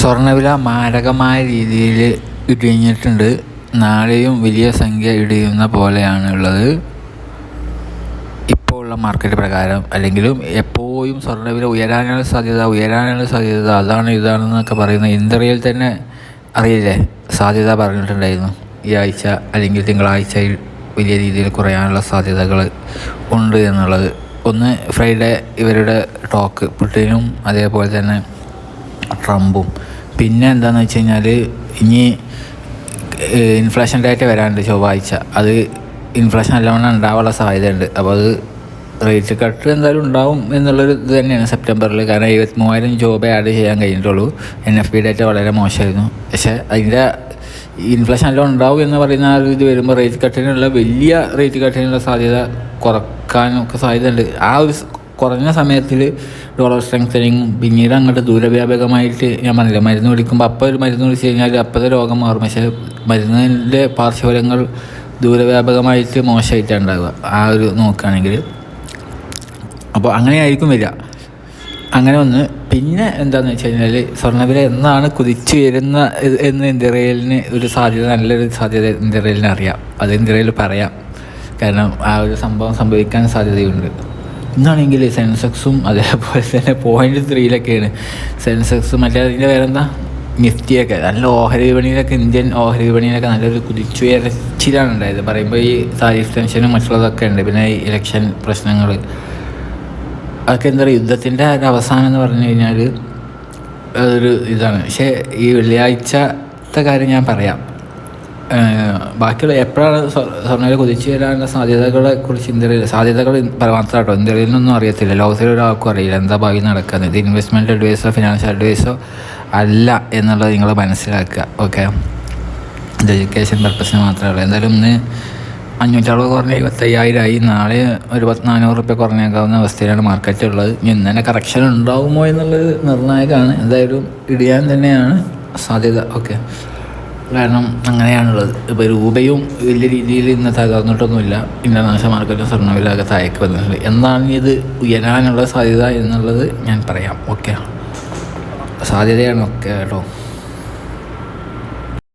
സ്വർണവില മാരകമായ രീതിയിൽ ഇടിഞ്ഞിട്ടുണ്ട്. നാളെയും വലിയ സംഖ്യ ഇടിയുന്ന പോലെയാണ് ഉള്ളത്. ഇപ്പോൾ ഉള്ള മാർക്കറ്റ് പ്രകാരം അല്ലെങ്കിലും എപ്പോഴും സ്വർണവില ഉയരാനുള്ള സാധ്യത ഉയരാനുള്ള സാധ്യത അതാണ് ഇതാണെന്നൊക്കെ പറയുന്ന ഇന്ത്യയിൽ തന്നെ അറിയില്ലേ? സാധ്യത പറഞ്ഞിട്ടുണ്ടായിരുന്നു. ഈ ആഴ്ച അല്ലെങ്കിൽ തിങ്കളാഴ്ചയിൽ വലിയ രീതിയിൽ കുറയാനുള്ള സാധ്യതകൾ ഉണ്ട് എന്നുള്ളത്. ഒന്ന് ഫ്രൈഡേ ഇവരുടെ ടോക്ക് പുട്ടിനും അതേപോലെ തന്നെ ട്രംപും പിന്നെ എന്താണെന്ന് വെച്ച് കഴിഞ്ഞാൽ ഇനി ഇൻഫ്ലേഷൻ ഡേറ്റ വരാനുണ്ട് ചൊവ്വാഴ്ച. അത് ഇൻഫ്ലേഷൻ നല്ലവണ്ണം ഉണ്ടാവാനുള്ള സാധ്യതയുണ്ട്. അപ്പോൾ അത് റേറ്റ് കട്ട് എന്തായാലും ഉണ്ടാവും എന്നുള്ളൊരു ഇത് തന്നെയാണ് സെപ്റ്റംബറിൽ കാരണം എഴുപത്തി മൂവായിരം ജോബ് ആഡ് ചെയ്യാൻ കഴിഞ്ഞിട്ടുള്ളൂ. എൻ എഫ് പി ഡേറ്റ വളരെ മോശമായിരുന്നു. പക്ഷേ അതിന്റെ ഇൻഫ്ലേഷൻ എല്ലാം ഉണ്ടാവും എന്ന് പറയുന്ന ആ ഇത് വരുമ്പോൾ റേറ്റ് കട്ടിനുള്ള വലിയ റേറ്റ് കട്ടിനുള്ള സാധ്യത കുറക്കാനൊക്കെ സാധ്യതയുണ്ട്. ആ ഒരു കുറഞ്ഞ സമയത്തിൽ ഡോളർ സ്ട്രെങ്തനിങ്ങും പിന്നീട് അങ്ങോട്ട് ദൂരവ്യാപകമായിട്ട് ഞാൻ പറഞ്ഞില്ല മരുന്ന് കുടിക്കുമ്പോൾ അപ്പോൾ ഒരു മരുന്ന് കുടിച്ച് കഴിഞ്ഞാൽ അപ്പോഴത്തെ രോഗം മാറും. പക്ഷേ മരുന്നിന്റെ പാർശ്വഫലങ്ങൾ ദൂരവ്യാപകമായിട്ട് മോശമായിട്ടാണ് ഉണ്ടാവുക ആ ഒരു നോക്കുകയാണെങ്കിൽ അപ്പോൾ അങ്ങനെയായിരിക്കും വരിക. അങ്ങനെ ഒന്ന് പിന്നെ എന്താണെന്ന് വെച്ച് കഴിഞ്ഞാൽ സ്വർണവില എന്നാണ് കുതിച്ചു വരുന്ന എന്ന് ഇന്ത്യറയലിന് ഒരു സാധ്യത നല്ലൊരു സാധ്യത ഇന്ത്യറയലിന് അറിയാം. അത് ഇന്ത്യറയിൽ പറയാം. കാരണം ആ ഒരു സംഭവം സംഭവിക്കാൻ സാധ്യതയുണ്ട്. ഇന്നാണെങ്കിൽ സെൻസെക്സും അതേപോലെ തന്നെ പോയിന്റ് ത്രീയിലൊക്കെയാണ് സെൻസെക്സും മറ്റേ അതിന്റെ വേറെന്താ? നിഫ്റ്റിയൊക്കെ നല്ല ഓഹരി വിപണിയിലൊക്കെ ഇന്ത്യൻ ഓഹരി വിപണിയിലൊക്കെ നല്ലൊരു കുതിച്ചുയർച്ചിലാണ് ഉണ്ടായത്. പറയുമ്പോൾ ഈ താരിഫ് ടെൻഷനും മറ്റുള്ളതൊക്കെ ഉണ്ട്. പിന്നെ ഈ ഇലക്ഷൻ പ്രശ്നങ്ങൾ അതൊക്കെ എന്താ പറയുക യുദ്ധത്തിന്റെ ഒരു അവസാനം എന്ന് പറഞ്ഞു കഴിഞ്ഞാൽ അതൊരു ഇതാണ്. പക്ഷേ ഈ വെള്ളിയാഴ്ചത്തെ കാര്യം ഞാൻ പറയാം. ബാക്കിയുള്ള എപ്പോഴാണ് സ്വർണയിൽ കുതിച്ചു വരാനുള്ള സാധ്യതകളെ കുറിച്ച് ഇന്ത്യയിൽ സാധ്യതകൾ മാത്രം കേട്ടോ നിന്നൊന്നും അറിയത്തില്ല. ലോകത്തിൽ ഒരാൾക്കും അറിയില്ല. എന്താ ഭാവി നടക്കുന്നത് ഇത് ഇൻവെസ്റ്റ്മെന്റ് അഡ്വൈസോ ഫിനാൻഷ്യൽ അഡ്വൈസോ അല്ല എന്നുള്ളത് നിങ്ങൾ മനസ്സിലാക്കുക. ഓക്കെ ഇത് എഡ്യൂക്കേഷൻ പർപ്പസിന് മാത്രമേ ഉള്ളൂ. എന്തായാലും ഇന്ന് അഞ്ഞൂറ്ററുപത് കുറഞ്ഞ ഇരുപത്തയ്യായിരമായി നാളെ ഒരു പത്ത് നാനൂറ് റുപ്യ കുറഞ്ഞേക്കാവുന്ന അവസ്ഥയിലാണ് മാർക്കറ്റ് ഉള്ളത്. ഇനി ഇന്ന് തന്നെ കറക്ഷൻ ഉണ്ടാകുമോ എന്നുള്ളത് നിർണായകമാണ്. എന്തായാലും ഇടിയാൻ തന്നെയാണ് സാധ്യത. ഓക്കെ കാരണം അങ്ങനെയാണുള്ളത്. ഇപ്പോൾ രൂപയും വലിയ രീതിയിൽ ഇന്ന് തകർന്നിട്ടൊന്നുമില്ല. ഇന്റർനാഷണൽ മാർക്കറ്റും സ്വർണവിലൊക്കെ താഴേക്ക് വന്നിട്ടുണ്ട്. എന്നാണ് ഇത് ഉയരാനുള്ള സാധ്യത എന്നുള്ളത് ഞാൻ പറയാം. ഓക്കെ. സാധ്യതയാണ് ഒക്കെ കേട്ടോ.